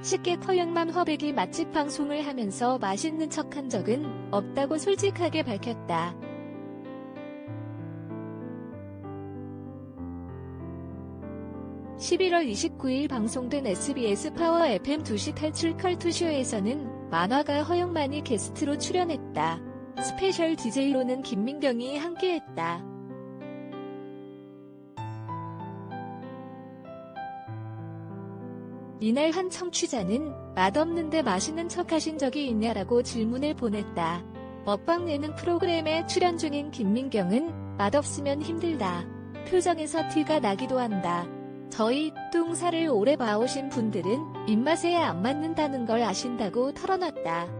식객 허영만 화백이 맛집 방송을 하면서 맛있는 척한 적은 없다고 솔직하게 밝혔다. (11월 29일) 방송된 SBS 파워 FM 2시 탈출 컬투쇼에서는 만화가 허영만이 게스트로 출연했다. 스페셜 DJ로는 김민경이 함께했다. 이날 한 청취자는 맛없는데 맛있는 척 하신 적이 있냐라고 질문을 보냈다. 먹방 예능 프로그램에 출연 중인 김민경은 맛없으면 힘들다. 표정에서 티가 나기도 한다. 저희 뚱사를 오래 봐오신 분들은 입맛에 안 맞는다는 걸 아신다고 털어놨다.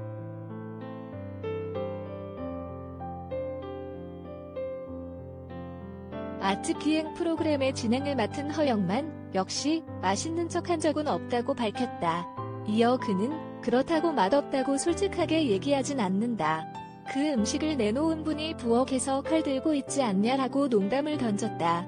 맛집 기행 프로그램의 진행을 맡은 허영만 역시 맛있는 척 한 적은 없다고 밝혔다. 이어 그는 그렇다고 맛없다고 솔직하게 얘기하진 않는다. 그 음식을 내놓은 분이 부엌에서 칼 들고 있지 않냐라고 농담을 던졌다.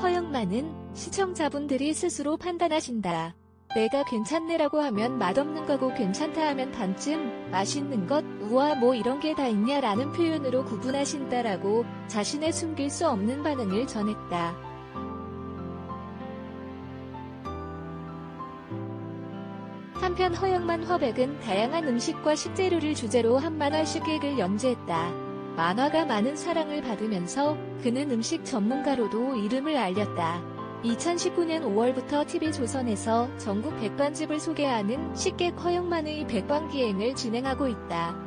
허영만은 시청자분들이 스스로 판단하신다. 내가 괜찮네라고 하면 맛없는 거고 괜찮다 하면 반쯤 맛있는 것, 우와 뭐 이런 게 다 있냐라는 표현으로 구분하신다라고 자신의 숨길 수 없는 반응을 전했다. 한편 허영만 화백은 다양한 음식과 식재료를 주제로 한 만화 식객을 연재했다. 만화가 많은 사랑을 받으면서 그는 음식 전문가로도 이름을 알렸다. 2019년 5월부터 TV조선에서 전국 백반집을 소개하는 식객 허영만의 백반기행을 진행하고 있다.